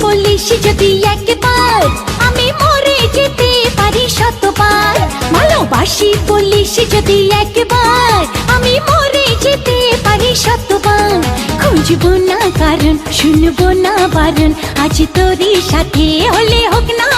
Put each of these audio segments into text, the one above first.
বলিস যদি একবার, আমি মরে যেতে পারি শতবার। ভালোবাসি বলিস যদি একবার, আমি মরে যেতে পারি শতবার। খুঁজবো না কারণ, শুনব না বারণ, আজ তোরই সাথে হলে হোক না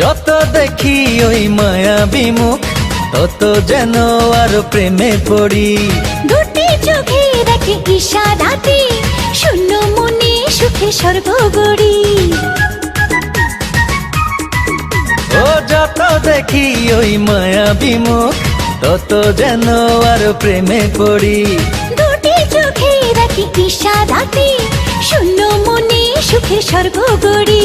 যত দেখি ওই মায়া বিমুখ তত যেন আর প্রেমে পড়ি। দুটি চোখে রাখে ইশারাতে শূন্য মনে সুখে স্বর্গ গড়ি। ও যত দেখি ওই মায়া বিমুখ তত যেন আর প্রেমে পড়ি। দুটি চোখে রাখি ইশারাতে শূন্য মনে সুখে স্বর্গ গড়ি।